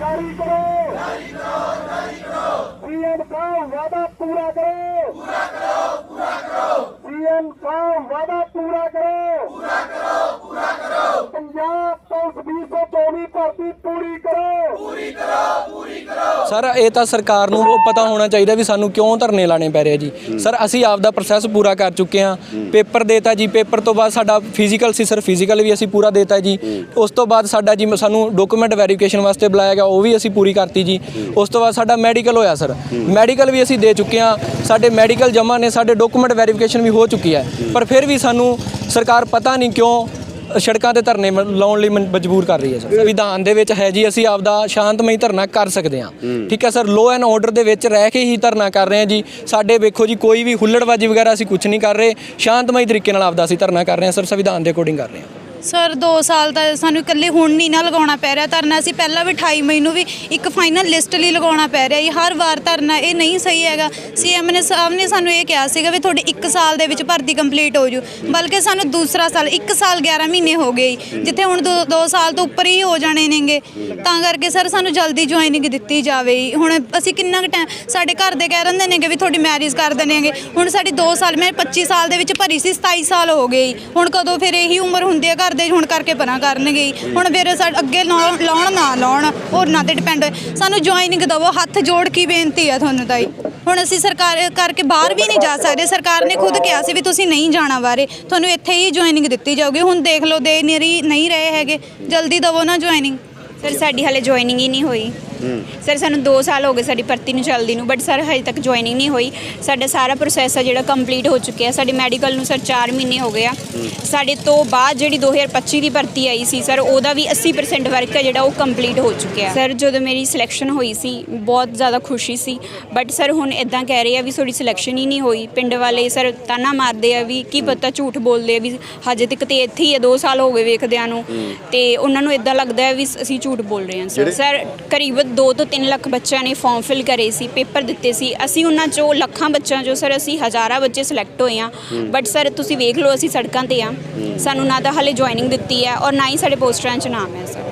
ਜਾਰੀ ਕਰੋ। ਜਾਰੀ ਕਰੋ ਜਾਰੀ ਕਰੋ ਸੀਐਮ ਦਾ ਵਾਅਦਾ ਪੂਰਾ ਕਰੋ। ਪੂਰਾ ਕਰੋ ਪੂਰਾ ਕਰੋ ਸੀਐਮ ਦਾ ਵਾਅਦਾ ਪੂਰਾ ਕਰੋ। ਪੂਰਾ ਕਰੋ ਪੂਰਾ ਕਰੋ ਪੰਜਾਬ ਪੁਲਿਸ 224 ਭਰਤੀ ਪੂਰੀ ਕਰੋ। ਪੂਰੀ ਸਰ ਇਹ ਤਾਂ ਸਰਕਾਰ ਨੂੰ ਉਹ ਪਤਾ ਹੋਣਾ ਚਾਹੀਦਾ ਵੀ ਸਾਨੂੰ ਕਿਉਂ ਧਰਨੇ ਲਾਣੇ ਪੈ ਰਹੇ ਜੀ। ਸਰ ਅਸੀਂ ਆਪ ਦਾ ਪ੍ਰੋਸੈਸ ਪੂਰਾ ਕਰ ਚੁੱਕੇ ਹਾਂ। ਪੇਪਰ ਦੇਤਾ ਜੀ। ਪੇਪਰ ਤੋਂ ਬਾਅਦ ਸਾਡਾ ਫਿਜ਼ੀਕਲ ਸੀ ਸਰ ਫਿਜ਼ੀਕਲ ਵੀ ਅਸੀਂ ਪੂਰਾ ਦੇਤਾ ਜੀ। ਉਸ ਤੋਂ ਬਾਅਦ ਸਾਡਾ ਜੀ ਸਾਨੂੰ ਡਾਕੂਮੈਂਟ ਵੈਰੀਫਿਕੇਸ਼ਨ ਵਾਸਤੇ ਬੁਲਾਇਆ ਗਿਆ ਉਹ ਵੀ ਅਸੀਂ ਪੂਰੀ ਕਰਤੀ ਜੀ। ਉਸ ਤੋਂ ਬਾਅਦ ਸਾਡਾ ਮੈਡੀਕਲ ਹੋਇਆ ਸਰ। ਮੈਡੀਕਲ ਵੀ ਅਸੀਂ ਦੇ ਚੁੱਕੇ ਹਾਂ। ਸਾਡੇ ਮੈਡੀਕਲ ਜਮ੍ਹਾਂ ਨੇ ਸਾਡੇ ਡਾਕੂਮੈਂਟ ਵੈਰੀਫਿਕੇਸ਼ਨ ਵੀ ਹੋ ਚੁੱਕੀ ਹੈ। ਪਰ ਫਿਰ ਵੀ ਸਾਨੂੰ ਸਰਕਾਰ ਪਤਾ ਨਹੀਂ ਕਿਉਂ ਸੜਕਾਂ ਤੇ ਧਰਨੇ ਮ- ਲਾਉਣ ਲਈ ਮਨ- ਮਜਬੂਰ ਕਰ ਰਹੀ ਹੈ ਸਰ। ਸੰਵਿਧਾਨ ਦੇ ਵਿੱਚ ਹੈ ਜੀ ਅਸੀਂ ਆਪਦਾ ਸ਼ਾਂਤਮਈ ਧਰਨਾ ਕਰ ਸਕਦੇ ਹਾਂ। ਠੀਕ ਹੈ ਸਰ ਲੋ ਐਂਡ ਆਰਡਰ ਦੇ ਵਿੱਚ ਰਹਿ ਕੇ ਹੀ ਧਰਨਾ ਕਰ ਰਹੇ ਹਾਂ ਜੀ। ਸਾਡੇ ਵੇਖੋ ਜੀ ਕੋਈ ਵੀ ਹੁੱਲੜਬਾਜੀ ਵਗੈਰਾ ਅਸੀਂ ਕੁਝ ਨਹੀਂ ਕਰ ਰਹੇ। ਸ਼ਾਂਤਮਈ ਤਰੀਕੇ ਨਾਲ ਆਪਦਾ ਅਸੀਂ ਧਰਨਾ ਕਰ ਰਹੇ ਹਾਂ। ਸਰ ਸੰਵਿਧਾਨ ਦੇ ਅਕੋਰਡਿੰਗ ਕਰ ਰਹੇ ਹਾਂ। ਸਰ 2 ਸਾਲ ਤਾਂ ਸਾਨੂੰ ਇਕੱਲੇ ਹੁਣ ਨਹੀਂ ਨਾ ਲਗਾਉਣਾ ਪੈ ਰਿਹਾ। ਧਰਨਾ ਅਸੀਂ ਪਹਿਲਾਂ ਵੀ 28 ਮਈ ਨੂੰ ਵੀ ਇੱਕ ਫਾਈਨਲ ਲਿਸਟ ਲਈ ਲਗਾਉਣਾ ਪੈ ਰਿਹਾ ਜੀ। ਹਰ ਵਾਰ ਧਰਨਾ ਇਹ ਨਹੀਂ ਸਹੀ ਹੈਗਾ। ਸੀਐਮ ਨੇ ਸਾਹਿਬ ਨੇ ਸਾਨੂੰ ਇਹ ਕਿਹਾ ਸੀਗਾ ਵੀ ਤੁਹਾਡੀ 1 ਸਾਲ ਦੇ ਵਿੱਚ ਭਰਤੀ ਕੰਪਲੀਟ ਹੋ ਜੂ। ਬਲਕਿ ਸਾਨੂੰ ਦੂਸਰਾ ਸਾਲ 1 ਸਾਲ 11 ਮਹੀਨੇ ਹੋ ਗਏ ਜੀ, ਜਿੱਥੇ ਹੁਣ 2 ਸਾਲ ਤੋਂ ਉੱਪਰ ਹੀ ਹੋ ਜਾਣੇ ਨੇਗੇ। ਤਾਂ ਕਰਕੇ ਸਰ ਸਾਨੂੰ ਜਲਦੀ ਜੁਆਇਨਿੰਗ ਦਿੱਤੀ ਜਾਵੇ ਹੁਣ ਅਸੀਂ ਕਿੰਨਾ ਕੁ ਟਾਈਮ ਸਾਡੇ ਘਰ ਦੇ ਕਹਿ ਰਹਿੰਦੇ ਨੇਗੇ ਵੀ ਤੁਹਾਡੀ ਮੈਰਿਜ ਕਰ ਦੇਣਗੇ ਹੁਣ ਸਾਡੀ 2 ਸਾਲ ਮੈਂ 25 ਸਾਲ ਦੇ ਵਿੱਚ ਭਰੀ ਸੀ 27 ਸਾਲ ਹੋ ਗਏ ਜੀ। ਹੁਣ ਕਦੋਂ ਫਿਰ ਇਹੀ ਉਮਰ ਹੁੰਦੀ ਹੈ ਘਰ ਦੇ ਹੁਣ ਕਰਕੇ ਪਰਾਂ ਕਰਨਗੇ ਜੀ। ਹੁਣ ਫਿਰ ਸਾਡੇ ਅੱਗੇ ਲਾਉਣ ਲਾਉਣ ਨਾ ਲਾਉਣ ਹੋਰਨਾਂ ਤੇ ਡਿਪੈਂਡ ਹੋਏ। ਸਾਨੂੰ ਜੁਆਇਨਿੰਗ ਦਵੋ, ਹੱਥ ਜੋੜ ਕੇ ਬੇਨਤੀ ਹੈ ਤੁਹਾਨੂੰ ਤਾਂ ਜੀ ਹੁਣ ਅਸੀਂ ਸਰਕਾਰ ਕਰਕੇ ਬਾਹਰ ਵੀ ਨਹੀਂ ਜਾ ਸਕਦੇ। ਸਰਕਾਰ ਨੇ ਖੁਦ ਕਿਹਾ ਸੀ ਵੀ ਤੁਸੀਂ ਨਹੀਂ ਜਾਣਾ ਬਾਰੇ। ਤੁਹਾਨੂੰ ਇੱਥੇ ਹੀ ਜੁਆਇਨਿੰਗ ਦਿੱਤੀ ਜਾਊਗੀ। ਹੁਣ ਦੇਖ ਲਓ, ਦੇ ਨਹੀਂ ਨਹੀਂ ਰਹੇ ਹੈਗੇ। ਜਲਦੀ ਦਵੋ ਨਾ ਜੁਆਇਨਿੰਗ ਸਰ, ਸਾਡੀ ਹਾਲੇ ਜੁਆਇਨਿੰਗ ਹੀ ਨਹੀਂ ਹੋਈ। ਸਰ ਸਾਨੂੰ 2 ਸਾਲ ਹੋ ਗਏ ਸਾਡੀ ਭਰਤੀ ਨੂੰ ਚੱਲਦੀ ਨੂੰ ਬਟ ਸਰ ਹਜੇ ਤੱਕ ਜੁਆਇਨਿੰਗ ਨਹੀਂ ਹੋਈ। ਸਾਡਾ ਸਾਰਾ ਪ੍ਰੋਸੈਸ ਹੈ ਜਿਹੜਾ ਕੰਪਲੀਟ ਹੋ ਚੁੱਕਿਆ ਸਾਡੀ ਮੈਡੀਕਲ ਨੂੰ ਸਰ 4 ਮਹੀਨੇ ਹੋ ਗਏ ਆ। ਸਾਡੇ ਤੋਂ ਬਾਅਦ ਜਿਹੜੀ 2025 ਦੀ ਭਰਤੀ ਆਈ ਸੀ ਸਰ ਉਹਦਾ ਵੀ 80% ਵਰਕ ਹੈ ਜਿਹੜਾ ਉਹ ਕੰਪਲੀਟ ਹੋ ਚੁੱਕਿਆ ਸਰ ਜਦੋਂ ਮੇਰੀ ਸਿਲੈਕਸ਼ਨ ਹੋਈ ਸੀ ਬਹੁਤ ਜ਼ਿਆਦਾ ਖੁਸ਼ੀ ਸੀ। ਬਟ ਸਰ ਹੁਣ ਇਦਾਂ ਕਹਿ ਰਹੇ ਆ ਵੀ ਤੁਹਾਡੀ ਸਿਲੈਕਸ਼ਨ ਹੀ ਨਹੀਂ ਹੋਈ। ਪਿੰਡ ਵਾਲੇ ਸਰ ਤਾਨਾ ਮਾਰਦੇ ਆ ਵੀ ਕੀ ਪਤਾ ਝੂਠ ਬੋਲਦੇ ਆ ਵੀ ਹਜੇ ਤੱਕ ਤੇ ਇੱਥੇ ਹੀ ਆ 2 ਸਾਲ ਹੋ ਗਏ ਵੇਖਦਿਆਂ ਨੂੰ। ਤੇ ਉਹਨਾਂ ਨੂੰ ਇਦਾਂ ਲੱਗਦਾ ਹੈ ਵੀ ਅਸੀਂ ਝੂਠ ਬੋਲ ਰਹੇ ਹਾਂ ਸਰ ਸਰ ਕਰੀਬ 2 ਤੋਂ 3 ਲੱਖ ਬੱਚਿਆਂ ਨੇ ਫਾਰਮ ਫਿਲ ਕਰੇ ਸੀ ਪੇਪਰ ਦਿੱਤੇ ਸੀ। ਅਸੀਂ ਉਹਨਾਂ ਚੋਂ ਲੱਖਾਂ ਬੱਚਿਆਂ ਚੋਂ ਸਰ ਅਸੀਂ ਹਜ਼ਾਰਾਂ ਬੱਚੇ ਸਿਲੈਕਟ ਹੋਏ ਆ ਬਟ ਸਰ ਤੁਸੀਂ ਵੇਖ ਲਓ ਅਸੀਂ ਸੜਕਾਂ ਤੇ ਆ ਸਾਨੂੰ ਨਾ ਤਾਂ ਹਾਲੇ ਜੁਆਇਨਿੰਗ ਦਿੱਤੀ ਹੈ ਔਰ ਨਾ ਹੀ ਸਾਡੇ ਪੋਸਟਰਾਂ 'ਚ ਨਾਮ ਹੈ ਸਰ